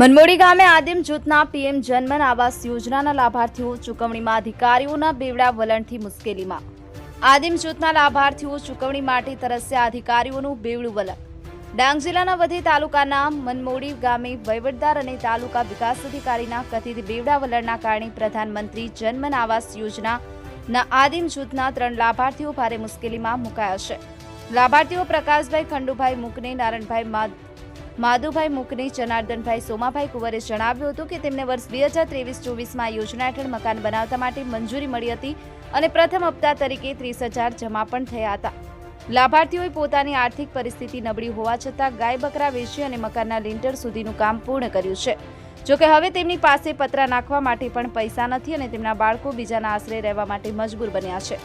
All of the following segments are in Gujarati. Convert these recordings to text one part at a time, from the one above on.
મનમોડી ગામે આદિમ જૂથના પીએમ જનમન આવાસ યોજનાના લાભાર્થીઓ ચૂકવણીમાં અધિકારીઓના બેવડા વલણથી મુશ્કેલીમાં. આદિમ જૂથના લાભાર્થીઓ ચૂકવણી માટે તરસ્યા અધિકારીઓનું બેવડું વલણ. ડાંગ જિલ્લાના વધી તાલુકાના મનમોડી ગામે વહીવટદાર અને તાલુકા વિકાસ અધિકારીના કથિત બેવડા વલણના કારણે પ્રધાનમંત્રી જનમન આવાસ યોજનાના આદિમ જૂથના ત્રણ લાભાર્થીઓ ભારે મુશ્કેલીમાં મુકાયા છે. લાભાર્થીઓ પ્રકાશભાઈ ખંડુભાઈ મુકને, નારણભાઈ માધુભાઈ મુકની, જનાર્દનભાઈ સોમાભાઈ કુંવરે જણાવ્યું હતું કે તેમને વર્ષ બે હજાર ત્રેવીસ ચોવીસમાં યોજના હેઠળ મકાન બનાવતા માટે મંજૂરી મળી હતી અને પ્રથમ હપ્તા તરીકે ત્રીસ હજાર જમા પણ થયા હતા. લાભાર્થીઓએ પોતાની આર્થિક પરિસ્થિતિ નબળી હોવા છતાં ગાય બકરા વેચી અને મકાનના લિન્ટર સુધીનું કામ પૂર્ણ કર્યું છે. જોકે હવે તેમની પાસે પતરા નાખવા માટે પણ પૈસા નથી અને તેમના બાળકો બીજાના આશરે રહેવા માટે મજબૂર બન્યા છે.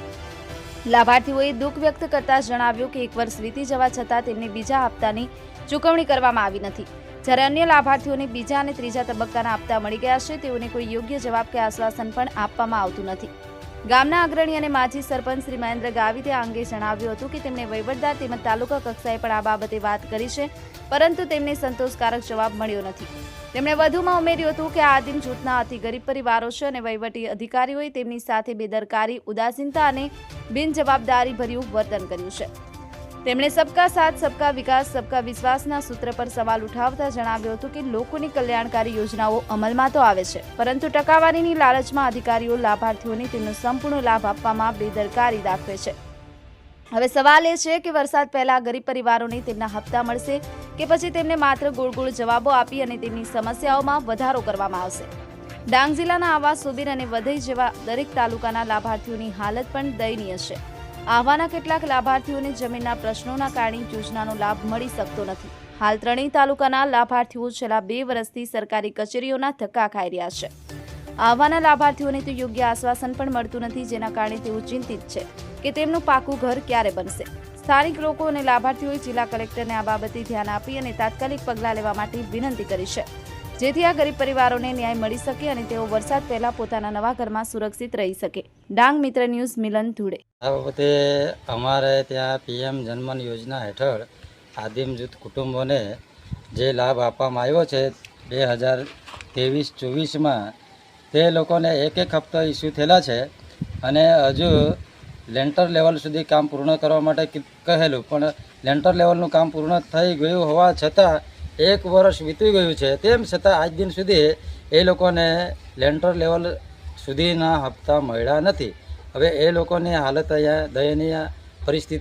લાભાર્થીઓએ દુઃખ વ્યક્ત કરતા જણાવ્યું કે એક વર્ષ વીતી જવા છતાં તેમને બીજા હપ્તાની ચૂકવણી કરવામાં આવી નથી. જ્યારે અન્ય લાભાર્થીઓને બીજા અને ત્રીજા તબક્કાના હપ્તા મળી ગયા છે, તેઓને કોઈ યોગ્ય જવાબ કે આશ્વાસન પણ આપવામાં આવતું નથી. ગામના અગ્રણી અને માજી સરપંચ શ્રી મહેન્દ્ર ગાવિતે આ અંગે જણાવ્યું હતું કે તેમણે વહીવટદાર તેમજ તાલુકા કક્ષાએ પણ આ બાબતે વાત કરી છે, પરંતુ તેમને સંતોષકારક જવાબ મળ્યો નથી. તેમણે વધુમાં ઉમેર્યું હતું કે આ આદિમ જૂથના અતિ ગરીબ પરિવારો છે અને વહીવટી અધિકારીઓએ તેમની સાથે બેદરકારી, ઉદાસીનતા અને બિનજવાબદારી ભર્યું વર્તન કર્યું છે. તેમણે સબકા સાથ, સબકા વિકાસ, સબકા વિશ્વાસના સૂત્ર પર સવાલ ઉઠાવતા જણાવ્યું હતું કે લોકોની કલ્યાણકારી યોજનાઓ અમલમાં તો આવે છે, પરંતુ ટકાવારીની લાલચમાં અધિકારીઓ લાભાર્થીઓને તેમનો સંપૂર્ણ લાભ આપવામાં બેદરકારી દાખવે છે. હવે સવાલ એ છે કે વરસાદ પહેલા ગરીબ પરિવારોને તેમના હપ્તા મળશે કે પછી તેમને માત્ર ગોળ ગોળ જવાબો આપી અને તેમની સમસ્યાઓમાં વધારો કરવામાં આવશે? ડાંગ જિલ્લાના આવા સુબીર અને વધઈ જેવા દરેક તાલુકાના લાભાર્થીઓની હાલત પણ દયનીય છે. આહવાના કેટલાક લાભાર્થીઓને જમીનના પ્રશ્નોના કારણે યોજનાનો લાભ મળી શકતો નથી. હાલ ત્રણેય તાલુકાના લાભાર્થીઓ છેલ્લા બે વર્ષથી સરકારી કચેરીઓના ધક્કા ખાઈ રહ્યા છે. આહવાના લાભાર્થીઓને તો યોગ્ય આશ્વાસન પણ મળતું નથી, જેના કારણે તેઓ ચિંતિત છે કે તેમનું પાકું ઘર ક્યારે બનશે. સ્થાનિક લોકો અને લાભાર્થીઓએ જિલ્લા કલેક્ટરને આ બાબતે ધ્યાન આપી અને તાત્કાલિક પગલાં લેવા માટે વિનંતી કરી છે. જેથી આ ગરીબ પરિવારોને ન્યાય મળી શકે અને તેઓ વરસાદ પહેલા પોતાના નવા ઘરમાં સુરક્ષિત રહી શકે. ડાંગ મિત્ર ન્યૂઝ, મિલન ધુડે. આ વખતે અમારે ત્યાં પીએમ જન્મન યોજના હેઠળ આદિમ જૂથ કુટુંબોને જે લાભ આપવામાં આવ્યો છે બે હજાર ત્રેવીસ ચોવીસમાં, તે લોકોને એક એક હપ્તા ઇસ્યુ થયેલા છે અને હજુ લેન્ટર લેવલ સુધી કામ પૂર્ણ કરવા માટે કહેલું. પણ લેન્ટર લેવલનું કામ પૂર્ણ થઈ ગયું હોવા છતાં એક વર્ષ વીતી ગયું છે. તેમ છતાં આજ દિન સુધી એ લોકોને લેન્ટર લેવલ સુધીના હપ્તા મળ્યા નથી. હવે એ લોકોની હાલત અહીંયા દયનીય પરિસ્થિતિ